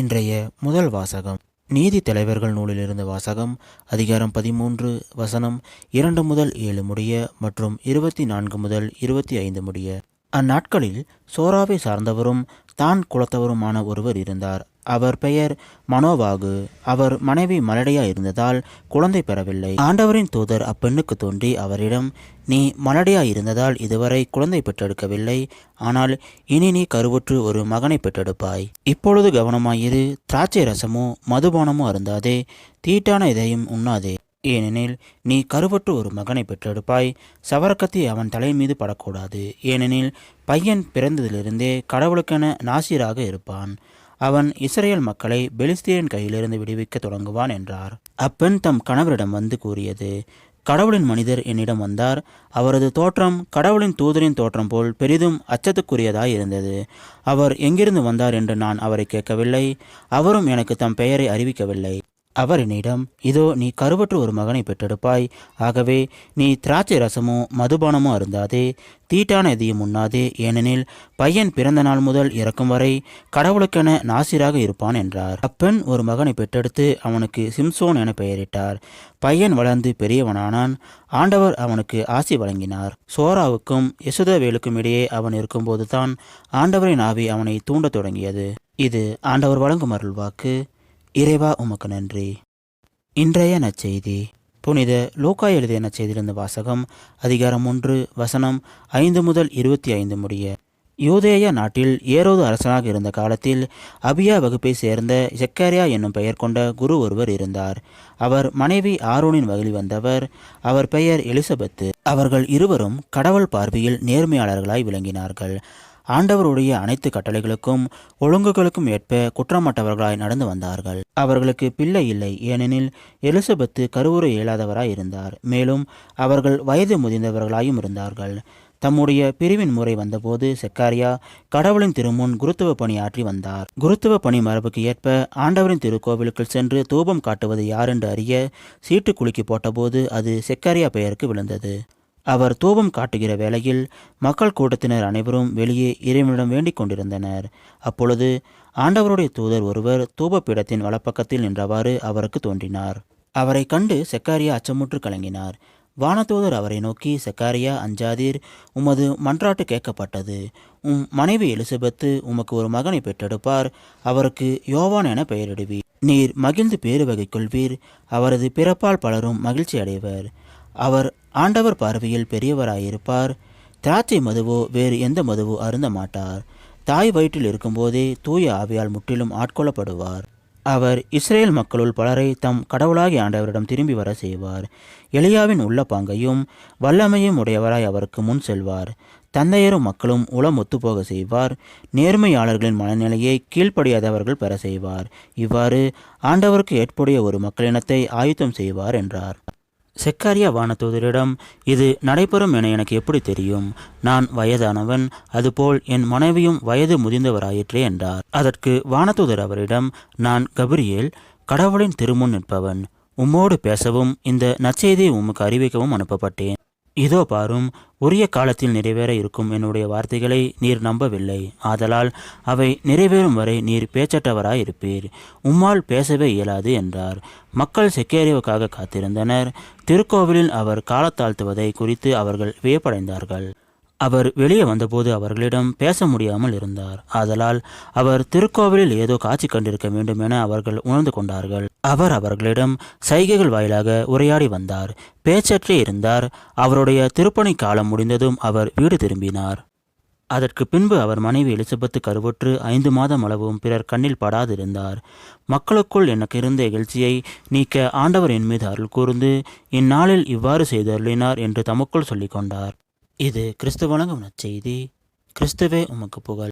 இன்றைய முதல் வாசகம். நீதி தலைவர்கள் நூலிலிருந்து வாசகம் அதிகாரம் பதிமூன்று வசனம் இரண்டு முதல் ஏழு முடிய மற்றும் இருபத்தி நான்கு முதல் இருபத்தி ஐந்து முடிய. அந்நாட்களில் சோராவை சார்ந்தவரும் தான் குலத்தவருமான ஒருவர் இருந்தார். அவர் பெயர் மனோவாகு. அவர் மனைவி மலடையா இருந்ததால் குழந்தை பெறவில்லை. ஆண்டவரின் தூதர் அப்பெண்ணுக்கு தோன்றி அவரிடம் நீ மலடையா இருந்ததால் இதுவரை குழந்தை பெற்றெடுக்கவில்லை. ஆனால் இனி நீ கருவுற்று ஒரு மகனை பெற்றெடுப்பாய். இப்பொழுது கவனமாயிரு. திராட்சை ரசமோ மதுபானமோ அருந்தாதே. தீட்டான இதையும் உண்ணாதே. ஏனெனில் நீ கருவற்று ஒரு மகனை பெற்றெடுப்பாய். சவரக்கத்தி அவன் தலை மீது படக்கூடாது. ஏனெனில் பையன் பிறந்ததிலிருந்தே கடவுளுக்கென நாசிராக இருப்பான். அவன் இஸ்ரேல் மக்களை பெலிஸ்தீரின் கையிலிருந்து விடுவிக்க தொடங்குவான் என்றார். அப்பெண் தம் கணவரிடம் வந்து கூறியது கடவுளின் மனிதர் என்னிடம் வந்தார். அவரது தோற்றம் கடவுளின் தூதரின் தோற்றம் போல் பெரிதும் அச்சத்துக்குரியதாய் இருந்தது. அவர் எங்கிருந்து வந்தார் என்று நான் அவரை கேட்கவில்லை. அவரும் எனக்கு தம் பெயரை அறிவிக்கவில்லை. அவர் என்னிடம் இதோ நீ கருவற்று ஒரு மகனை பெற்றெடுப்பாய். ஆகவே நீ திராட்சை ரசமோ மதுபானமோ அருந்தாதே. தீட்டான எதையும் உண்ணாதே. ஏனெனில் பையன் பிறந்த நாள் முதல் இறக்கும் வரை கடவுளுக்கென நாசிராக இருப்பான் என்றார். அப்பெண் ஒரு மகனை பெற்றெடுத்து அவனுக்கு சிம்சோன் என பெயரிட்டார். பையன் வளர்ந்து பெரியவனானான். ஆண்டவர் அவனுக்கு ஆசி வழங்கினார். சோராவுக்கும் யசுதவேலுக்கும் இடையே அவன் இருக்கும்போதுதான் ஆண்டவரின் ஆவி அவனை தூண்டத் தொடங்கியது. இது ஆண்டவர் வழங்கும் அருள்வாக்கு. இறைவா உமக்கு நன்றி. இன்றைய நற்செய்தி. புனித லோக்கா எழுதிய நற்செய்தியிலிருந்து வாசகம் அதிகாரம் ஒன்று வசனம் ஐந்து முதல் இருபத்தி ஐந்து முடிய. யூதேய நாட்டில் ஏரோது அரசனாக இருந்த காலத்தில் அபியா வகுப்பை சேர்ந்த செக்காரியா என்னும் பெயர் கொண்ட குரு ஒருவர் இருந்தார். அவர் மனைவி ஆரோனின் வகையில் வந்தவர். அவர் பெயர் எலிசபெத்து. அவர்கள் இருவரும் கடவுள் பார்வையில் நேர்மையாளர்களாய் விளங்கினார்கள். ஆண்டவருடைய அனைத்து கட்டளைகளுக்கும் ஒழுங்குகளுக்கும் ஏற்ப குற்றமற்றவர்களாய் நடந்து வந்தார்கள். அவர்களுக்கு பிள்ளை இல்லை ஏனெனில் எலிசபெத்து கருவுற இயலாதவராய் இருந்தார். மேலும் அவர்கள் வயது முதிர்ந்தவர்களாயும் இருந்தார்கள். தம்முடைய பிரிவின் முறை வந்தபோது செக்காரியா கடவுளின் திருமுன் குருத்துவ பணி ஆற்றி வந்தார். குருத்துவ பணி மரபுக்கு ஏற்ப ஆண்டவரின் திருக்கோவிலுக்குள் சென்று தூபம் காட்டுவது யாரென்று அறிய சீட்டு குலுக்கி போட்டபோது அது செக்காரியா பெயருக்கு விழுந்தது. அவர் தூபம் காட்டுகிற வேளையில் மக்கள் கூட்டத்தினர் அனைவரும் வெளியே இறைவனிடம் வேண்டிக் கொண்டிருந்தனர். அப்பொழுது ஆண்டவருடைய தூதர் ஒருவர் தூபப்பீடத்தின் வலப்பக்கத்தில் நின்றவாறு அவருக்கு தோன்றினார். அவரை கண்டு செக்காரியா அச்சமுற்று கலங்கினார். வானதூதர் அவரை நோக்கி செக்காரியா அஞ்சாதீர் உமது மன்றாட்டு கேட்கப்பட்டது. உம் மனைவி எலிசபெத்து உமக்கு ஒரு மகனை பெற்றெடுப்பார். அவருக்கு யோவான் என பெயரிடுவீர். நீர் மகிழ்ந்து பேறு வகை கொள்வீர். அவரது பிறப்பால் பலரும் மகிழ்ச்சி அடைவர் அவர் ஆண்டவர் பார்வையில் பெரியவராயிருப்பார். திராட்சை மதுவோ வேறு எந்த மதுவோ அருந்த மாட்டார். தாய் வயிற்றில் இருக்கும்போதே தூய ஆவியால் முற்றிலும் ஆட்கொள்ளப்படுவார். அவர் இஸ்ரேல் மக்களுள் பலரை தம் கடவுளாகி ஆண்டவரிடம் திரும்பி வர செய்வார். எளியாவின் உள்ள பாங்கையும் வல்லமையும் உடையவராய் அவருக்கு முன் செல்வார். தந்தையரும் மக்களும் உளம் ஒத்துப்போக செய்வார். நேர்மையாளர்களின் மனநிலையை கீழ்ப்படியாதவர்கள் பெற செய்வார். இவ்வாறு ஆண்டவருக்கு ஏற்புடைய ஒரு மக்களினத்தை ஆயுத்தம் செய்வார் என்றார். செக்காரியா வானதூதரிடம் இது நடைபெறும் என எனக்கு எப்படி தெரியும்? நான் வயதானவன் அதுபோல் என் மனைவியும் வயது முதிர்ந்தவராயிற்றே என்றார். அதற்கு வானதூதர் அவரிடம் நான் கபிரியேல் கடவுளின் திருமுன் நிற்பவன். உம்மோடு பேசவும் இந்த நற்செய்தியை உமக்கு அறிவிக்கவும் அனுப்பப்பட்டேன். இதோ பாரும் உரிய காலத்தில் நிறைவேற இருக்கும் என்னுடைய வார்த்தைகளை நீர் நம்பவில்லை. ஆதலால் அவை நிறைவேறும் வரை நீர் பேச்சற்றவராயிருப்பீர். உம்மால் பேசவே இயலாது என்றார். மக்கள் செக்கேரிவுக்காக காத்திருந்தனர். திருக்கோவிலில் அவர் காலத்தாழ்த்துவதை குறித்து அவர்கள் வியப்படைந்தார்கள். அவர் வெளியே வந்தபோது அவர்களிடம் பேச முடியாமல் இருந்தார். ஆதலால் அவர் திருக்கோவிலில் ஏதோ காட்சி கண்டிருக்க வேண்டும் என அவர்கள் உணர்ந்து கொண்டார்கள். அவர் அவர்களிடம் சைகைகள் வாயிலாக உரையாடி வந்தார். பேச்சற்றே இருந்தார். அவருடைய திருப்பணி காலம் முடிந்ததும் அவர் வீடு திரும்பினார். அதற்கு பின்பு அவர் மனைவி எலிசபெத்து கருவுற்று ஐந்து மாதம் அளவும் பிறர் கண்ணில் படாதிருந்தார். மக்களுக்குள் எனக்கு இருந்த இகழ்ச்சியை நீக்க ஆண்டவர் என் மீது அருள் கூர்ந்து இந்நாளில் இவ்வாறு செய்தருளினார் என்று தமக்குள் சொல்லிக் கொண்டார் இது கிறிஸ்து வழங்கும் நற்செய்தி. கிறிஸ்துவே உமக்கு புகழ்.